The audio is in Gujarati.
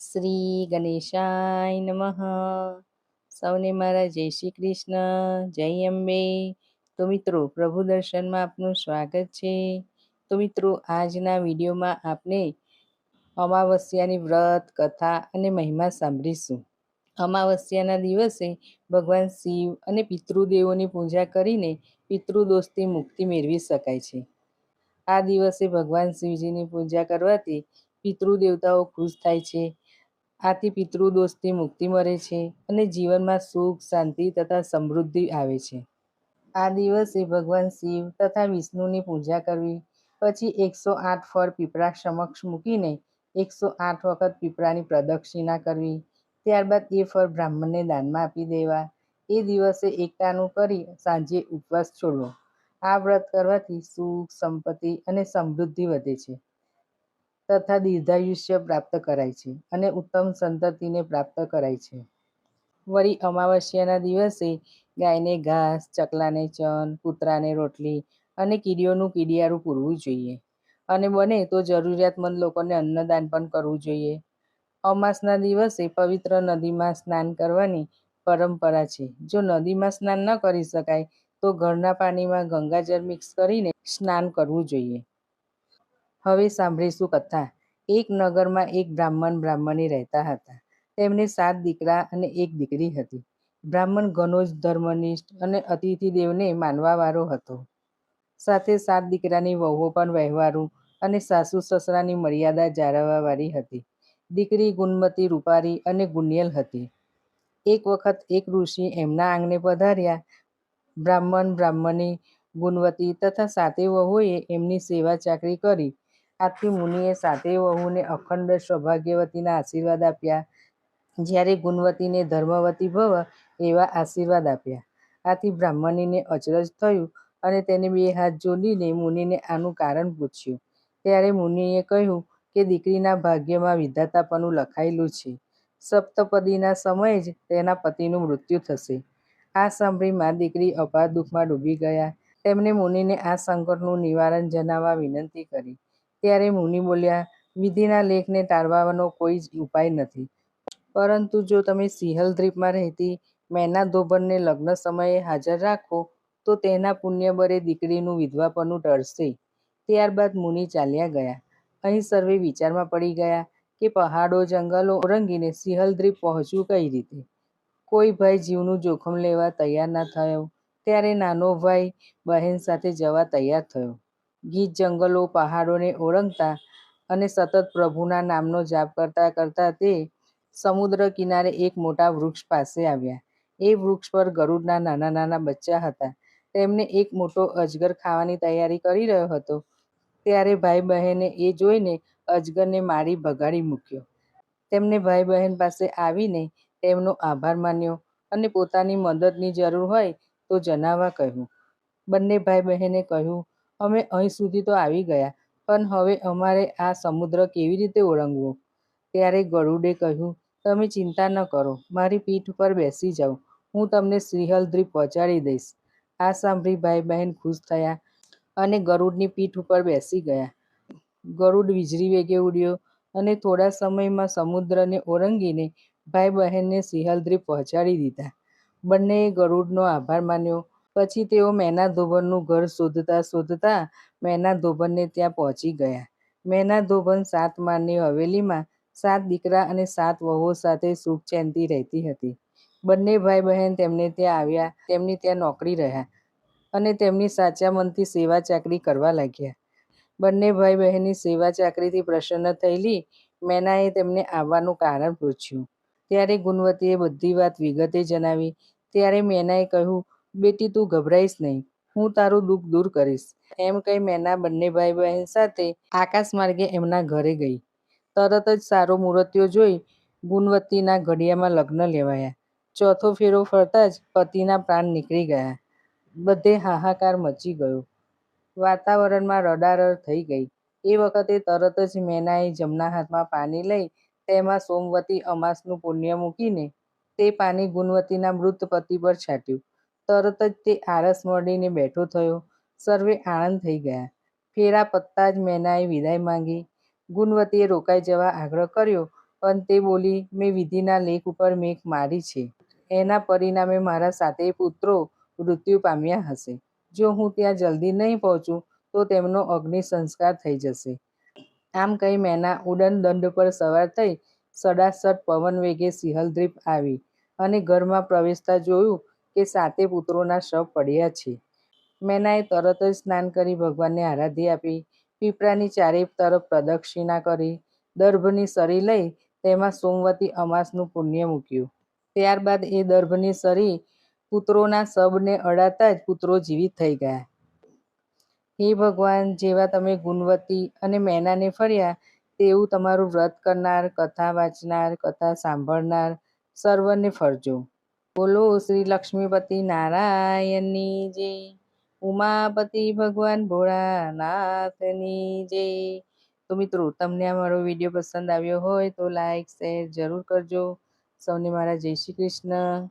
શ્રી ગણેશાય નમઃ. સૌને મારા જય શ્રી કૃષ્ણ, જય અંબે. તો મિત્રો, પ્રભુ દર્શનમાં આપનું સ્વાગત છે. તો મિત્રો, આજના વિડીયોમાં આપણે અમાવસ્યાની વ્રત, કથા અને મહિમા સાંભળીશું. અમાવસ્યાના દિવસે ભગવાન શિવ અને પિતૃદેવોની પૂજા કરીને પિતૃદોષથી મુક્તિ મેળવી શકાય છે. આ દિવસે ભગવાન શિવજીની પૂજા કરવાથી પિતૃદેવતાઓ ખુશ થાય છે આથી પિતૃદોષથી મુક્તિ મળે છે અને જીવનમાં સુખ, શાંતિ તથા સમૃદ્ધિ આવે છે. આ દિવસે ભગવાન શિવ તથા વિષ્ણુની પૂજા કરવી, પછી એકસો આઠ ફળ પીપળા સમક્ષ મૂકીને એકસો આઠ વખત પીપળાની પ્રદક્ષિણા કરવી, ત્યારબાદ એ ફળ બ્રાહ્મણને દાનમાં આપી દેવા, એ દિવસે એકતાનું કરી સાંજે ઉપવાસ છોડવો. આ વ્રત કરવાથી સુખ, સંપત્તિ અને સમૃદ્ધિ વધે છે. તથા દીર્ઘાયુષ્ય પ્રાપ્ત કરાય છે અને ઉત્તમ સંતતિને પ્રાપ્ત કરાય છે. વળી અમાવસ્યાના દિવસે ગાયને ઘાસ, ચકલાને ચન, કૂતરાને રોટલી અને કીડીઓનું કીડિયારું પૂરવું જોઈએ. અને બને તો જરૂરિયાતમંદ લોકોને અન્નદાન પણ કરવું જોઈએ. અમાસના દિવસે પવિત્ર નદીમાં સ્નાન કરવાની પરંપરા છે. જો નદીમાં સ્નાન ન કરી શકાય, તો ઘરના પાણીમાં ગંગાજળ મિક્સ કરીને સ્નાન કરવું જોઈએ. હવે સાંભળીશું કથા. એક નગરમાં એક બ્રાહ્મણ બ્રાહ્મણી રહેતા હતા. તેમને સાત દીકરા અને એક દીકરી હતી. બ્રાહ્મણ ઘણો જ ધર્મનિષ્ઠ અને અતિથિ દેવને માનવાવાળો હતો. સાથે સાત દીકરાની વહુઓ પણ વ્યવહારુ અને સાસુ સસરાની મર્યાદા જાળવવાવાળી હતી. દીકરી ગુણમતી રૂપારી અને ગુણિયલ હતી. એક વખત એક ઋષિ એમના આંગણે પધાર્યા. બ્રાહ્મણ બ્રાહ્મણી ગુણવતી તથા સાતે વહુએ એમની સેવા ચાકરી કરી. આથી મુનિએ સાતે વહુને અખંડ સૌભાગ્યવતીના આશીર્વાદ આપ્યા. જ્યારે ગુણવતીને ધર્મવતી ભવ, એવા આશીર્વાદ આપ્યા. આથી બ્રાહ્મણીને અચરજ થયું અને તેને બે હાથ જોડીને મુનિને આનું કારણ પૂછ્યું. ત્યારે મુનિએ કહ્યું કે દીકરીના ભાગ્યમાં વિધાતાપણું લખાયેલું છે. સપ્તપદીના સમયે જ તેના પતિનું મૃત્યુ થશે. આ સાંભળી મા દીકરી અપાર દુઃખમાં ડૂબી ગયા. તેમણે મુનિને આ સંકટનું નિવારણ જણાવવા વિનંતી કરી. ત્યારે મુનિ બોલ્યા, વિધિના લેખને ટાળવાનો કોઈ જ ઉપાય નથી. પરંતુ જો તમે સિંહલ દ્વીપમાં રહેતી મેના ધોબરને લગ્ન સમયે હાજર રાખો, તો તેના પુણ્ય બળે દીકરીનું વિધવાપણું ટળશે. ત્યારબાદ મુનિ ચાલ્યા ગયા. અહીં સર્વે વિચારમાં પડી ગયા કે પહાડો, જંગલો ઓરંગીને સિંહલ દ્વીપ પહોંચવું કઈ રીતે? કોઈ ભાઈ જીવનું જોખમ લેવા તૈયાર ના થયો. ત્યારે નાનો ભાઈ બહેન સાથે જવા તૈયાર થયો. ગીચ જંગલો પહાડોને ઓળંગતા અને સતત પ્રભુના નામનો જાપ કરતા કરતા તે સમુદ્ર કિનારે એક મોટા વૃક્ષ પાસે આવ્યા. એ વૃક્ષ પર ગરુડના નાના નાના બચ્ચા હતા. તેમને એક મોટો અજગર ખાવાની તૈયારી કરી રહ્યો હતો. ત્યારે ભાઈ બહેને એ જોઈને અજગરને મારી ભગાડી મૂક્યો. તેમને ભાઈ બહેન પાસે આવીને તેમનો આભાર માન્યો અને પોતાની મદદની જરૂર હોય તો જણાવવા કહ્યું. બંને ભાઈ બહેને કહ્યું અમે અહીં સુધી તો આવી ગયા, પણ હવે અમારે આ સમુદ્ર કેવી રીતે ઓળંગવો? ત્યારે ગરુડે કહ્યું, તમે ચિંતા ન કરો, મારી પીઠ પર બેસી જાઓ, હું તમને શ્રીહલદ્રી પહોંચાડી દઈશ. આ સાંભળી ભાઈ બહેન ખુશ થયા અને ગરુડની પીઠ ઉપર બેસી ગયા. ગરુડ વીજળી વેગે ઉડ્યો અને થોડા સમયમાં સમુદ્રને ઓળંગીને ભાઈ બહેનને સિંહલદ્રી પહોંચાડી દીધા. બંનેએ ગરુડનો આભાર માન્યો પછી તેઓ મેના ધોબનનું ઘર શોધતા શોધતા મેના ધોબનને ત્યાં પહોંચી ગયા. મેના ધોબન સાત માળની હવેલીમાં સાત દીકરા અને સાત વહુઓ સાથે સુખ ચેનતી રહેતી હતી. બંને ભાઈ બહેન તેમને ત્યાં આવ્યા, તેમની ત્યાં નોકરી રહ્યા અને તેમની સાચા મનથી સેવા ચાકરી કરવા લાગ્યા. બંને ભાઈ બહેનની સેવા ચાકરીથી પ્રસન્ન થયેલી મેનાએ તેમને આવવાનું કારણ પૂછ્યું. ત્યારે ગુણવતીએ બધી વાત વિગતે જણાવી. ત્યારે મેનાએ કહ્યું બેટી, તું ગભરાઈશ નહીં. હું તારું દુઃખ દૂર કરીશ. એમ કહી મેના બંને ભાઈ બહેન સાથે આકાશ માર્ગે એમના ઘરે ગઈ. તરત જ સારો મૂર્તિઓ જોઈ ગુણવતીના ઘડિયામાં લગ્ન લેવાયા. ચોથો ફેરો ફરતા જ પતિના પ્રાણ નીકળી ગયા. બધે હાહાકાર મચી ગયો. વાતાવરણમાં રડારડ થઈ ગઈ. એ વખતે તરત જ મેનાએ જમણા હાથમાં પાણી લઈ તેમાં સોમવતી અમાસનું પુણ્ય મૂકીને તે પાણી ગુણવતીના મૃત પતિ પર છાંટ્યું. તરત જ તે આરસ મળીને બેઠો થયો. સર્વે આનંદ થઈ ગયા. ફેરા પત્તા જ મેનાએ વિદાય માંગી. ગુણવતીએ રોકાઈ જવા આગ્રહ કર્યો, પણ તે બોલી, મેં વિધિના લેખ ઉપર મેઘ મારી છે. એના પરિણામે મારા સાતેય પુત્રો મૃત્યુ પામ્યા હશે. જો હું ત્યાં જલ્દી નહીં પહોંચું, તો તેમનો અગ્નિ સંસ્કાર થઈ જશે. આમ કહી મેના ઉડન દંડ પર સવાર થઈ સડાસટ પવન વેગે સિંહલદ્વીપ આવી અને ઘરમાં પ્રવેશતા જોયું કે સાતે પુત્રોના શવ પડ્યા છે. મેનાએ તરત જ સ્નાન કરી ભગવાનને આરાધ્ય આપી. પીપળાની ચારે તરફ પ્રદક્ષિણા કરી, દર્ભની સરી લઈ તેમાં સોમવતી અમાસનું પુણ્ય મૂક્યું. ત્યારબાદ એ દર્ભની સરી પુત્રોના શબને અડાતા જ પુત્રો જીવિત થઈ ગયા. હે ભગવાન, જેવા તમે ગુણવતી અને મેનાને ફર્યા, તેવું તમારું વ્રત કરનાર, કથા વાંચનાર, કથા સાંભળનાર સર્વને ફરજો. બોલો શ્રી લક્ષ્મીપતિ નારાયણની જય, ઉમાપતિ ભગવાન ભોળાનાથની જય. તો મિત્રો, તમને આ મારો વીડિયો પસંદ આવ્યો હોય તો લાઈક, શેર જરૂર કરજો. સૌને મારા જય શ્રી કૃષ્ણ.